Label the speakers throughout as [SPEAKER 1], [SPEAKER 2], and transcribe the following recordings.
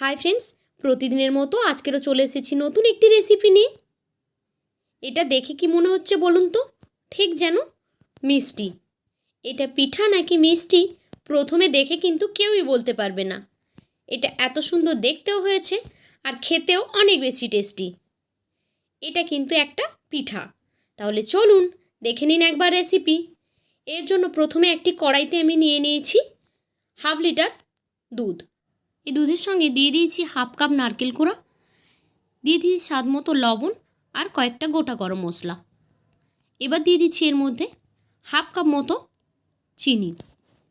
[SPEAKER 1] Hi friends প্রতিদিনের মতো আজকেরও চলে এসেছি নতুন একটি রেসিপি নিয়ে। এটা দেখে কি মনে হচ্ছে বলুন তো? ঠিক যেন মিষ্টি। এটা পিঠা নাকি মিষ্টি? প্রথমে দেখে কিন্তু কেউই বলতে পারবে না। এটা এত সুন্দর দেখতেও হয়েছে আর খেতেও অনেক বেশি টেস্টি এটা কিন্তু একটা পিঠা। তাহলে চলুন, দেখে নিন একবার রেসিপি এর জন্য প্রথমে একটি কড়াইতে আমি নিয়ে নিয়েছি হাফ লিটার দুধ। এই দুধের সঙ্গে দিয়ে দিয়েছি হাফ কাপ নারকেল কোড়া, দিয়ে দিয়েছি স্বাদ মতো লবণ আর কয়েকটা গোটা গরম মশলা। এবার দিয়ে দিচ্ছি এর মধ্যে হাফ কাপ মতো চিনি।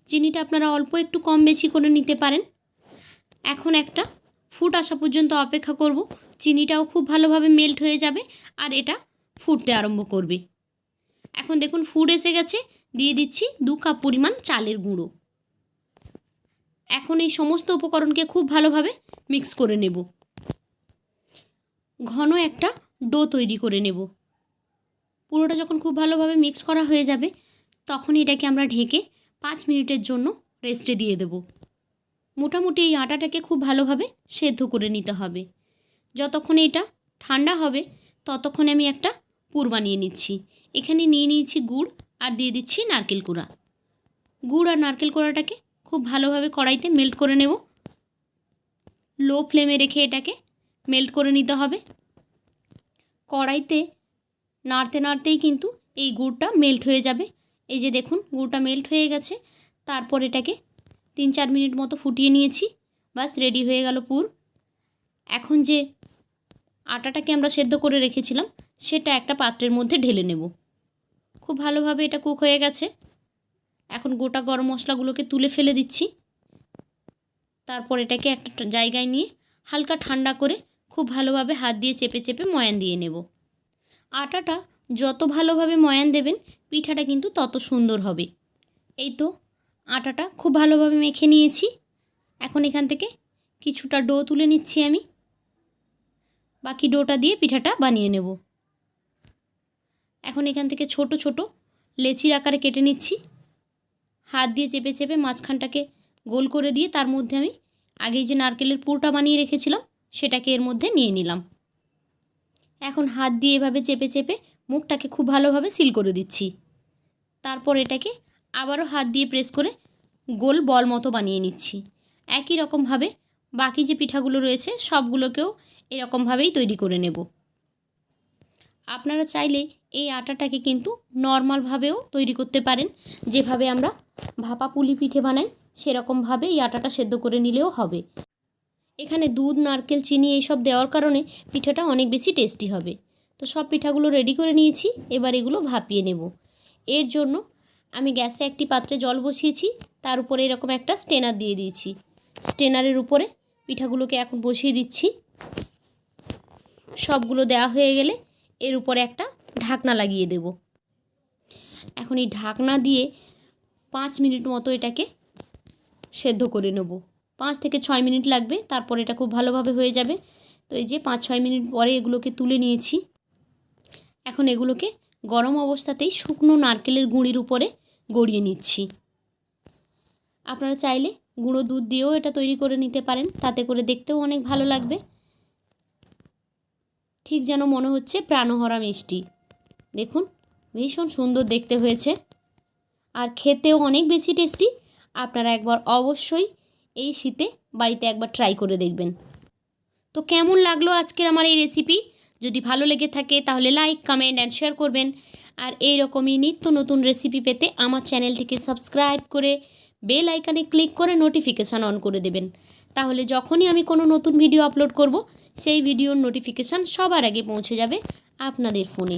[SPEAKER 1] চিনিটা আপনারা অল্প একটু কম বেশি করে নিতে পারেন। এখন একটা ফুট আসা পর্যন্ত অপেক্ষা করব। চিনিটাও খুব ভালোভাবে মেল্ট হয়ে যাবে আর এটা ফুটতে আরম্ভ করবে। এখন দেখুন ফুট এসে গেছে। দিয়ে দিচ্ছি দু কাপ পরিমাণ চালের গুঁড়ো। এখন এই সমস্ত উপকরণকে খুব ভালোভাবে মিক্স করে নেব। ঘন একটা ডো তৈরি করে নেব। পুরোটা যখন খুব ভালোভাবে মিক্স করা হয়ে যাবে, তখন এটাকে আমরা ঢেকে পাঁচ মিনিটের জন্য রেস্টে দিয়ে দেব। মোটামুটি এই আটাটাকে খুব ভালোভাবে সেদ্ধ করে নিতে হবে। যতক্ষণ এটা ঠান্ডা হবে, ততক্ষণে আমি একটা পুর বানিয়ে নিচ্ছি। এখানে নিয়ে নিয়েছি গুড় আর দিয়ে দিচ্ছি নারকেল কুড়া। গুড় আর নারকেল কোড়াটাকে খুব ভালোভাবে কড়াইতে মেল্ট করে নেব। লো ফ্লেমে রেখে এটাকে মেল্ট করে নিতে হবে। কড়াইতে নাড়তে নাড়তেই কিন্তু এই গুড়টা মেল্ট হয়ে যাবে। এই যে দেখুন, গুড়টা মেল্ট হয়ে গেছে। তারপর এটাকে তিন চার মিনিট মতো ফুটিয়ে নিয়েছি। বাস রেডি হয়ে গেল পুর। এখন যে আটাটাকে আমরা সেদ্ধ করে রেখেছিলাম, সেটা একটা পাত্রের মধ্যে ঢেলে নেব। খুব ভালোভাবে এটা কুক হয়ে গেছে। এখন গোটা গরম মশলাগুলোকে তুলে ফেলে দিচ্ছি। তারপর এটাকে একটা জায়গায় নিয়ে হালকা ঠান্ডা করে খুব ভালোভাবে হাত দিয়ে চেপে চেপে ময়ান দিয়ে নেব। আটাটা যত ভালোভাবে ময়ান দেবেন, পিঠাটা কিন্তু তত সুন্দর হবে। এই তো আটাটা খুব ভালোভাবে মেখে নিয়েছি। এখন এখান থেকে কিছুটা ডো তুলে নিচ্ছি আমি। বাকি ডোটা দিয়ে পিঠাটা বানিয়ে নেব। এখন এখান থেকে ছোট ছোট লেচির আকারে কেটে নিচ্ছি। হাত দিয়ে চেপে চেপে মাঝখানটাকে গোল করে দিয়ে তার মধ্যে আমি আগেই যে নারকেলের পুরটা বানিয়ে রেখেছিলাম, সেটাকে এর মধ্যে নিয়ে নিলাম। এখন হাত দিয়ে এভাবে চেপে চেপে মুখটাকে খুব ভালোভাবে সিল করে দিচ্ছি। তারপর এটাকে আবারও হাত দিয়ে প্রেস করে গোল বল মতো বানিয়ে নিচ্ছি। একই রকমভাবে বাকি যে পিঠাগুলো রয়েছে, সবগুলোকেও এরকমভাবেই তৈরি করে নেব। আপনারা চাইলে এই আটাটাকে কিন্তু নর্মালভাবেও তৈরি করতে পারেন। যেভাবে আমরা ভাপা পুলি পিঠে বানাই, সেরকমভাবে এই আটাটা সেদ্ধ করে নিলেও হবে। এখানে দুধ, নারকেল, চিনি এইসব দেওয়ার কারণে পিঠাটা অনেক বেশি টেস্টি হবে। তো সব পিঠাগুলো রেডি করে নিয়েছি, এবার এগুলো ভাপিয়ে নেব। এর জন্য আমি গ্যাসে একটি পাত্রে জল বসিয়েছি, তার উপরে এরকম একটা স্টেনার দিয়ে দিয়েছি। স্টেনারের উপরে পিঠাগুলোকে এখন বসিয়ে দিচ্ছি। সবগুলো দেওয়া হয়ে গেলে এর উপরে একটা ঢাকনা লাগিয়ে দেব। এখন এই ঢাকনা দিয়ে পাঁচ মিনিট মতো এটাকে সেদ্ধ করে নেব। পাঁচ থেকে ছয় মিনিট লাগবে, তারপর এটা খুব ভালোভাবে হয়ে যাবে। তো এই যে পাঁচ ছয় মিনিট পরে এগুলোকে তুলে নিয়েছি। এখন এগুলোকে গরম অবস্থাতেই শুকনো নারকেলের গুঁড়ির উপরে গড়িয়ে নিচ্ছি। আপনারা চাইলে গুঁড়ো দুধ দিয়েও এটা তৈরি করে নিতে পারেন, তাতে করে দেখতেও অনেক ভালো লাগবে। ঠিক যেন মনে হচ্ছে প্রাণহরা মিষ্টি। দেখুন, ভীষণ সুন্দর দেখতে হয়েছে। আর খেতেও অনেক বেশি টেস্টি আপনারা একবার অবশ্যই এই শীতে বাড়িতে একবার ট্রাই করে দেখবেন। তো কেমন লাগল আজকের আমার এই রেসিপি যদি ভালো লেগে থাকে তাহলে লাইক কমেন্ট অ্যান্ড শেয়ার করবেন। আর এই রকমই নিত্য নতুন রেসিপি পেতে আমার চ্যানেলটিকে সাবস্ক্রাইব করে বেল আইকানে ক্লিক করে নোটিফিকেশান অন করে দেবেন। তাহলে যখনই আমি কোনো নতুন ভিডিও আপলোড করব, সেই ভিডিওর নোটিফিকেশান সবার আগে পৌঁছে যাবে আপনাদের ফোনে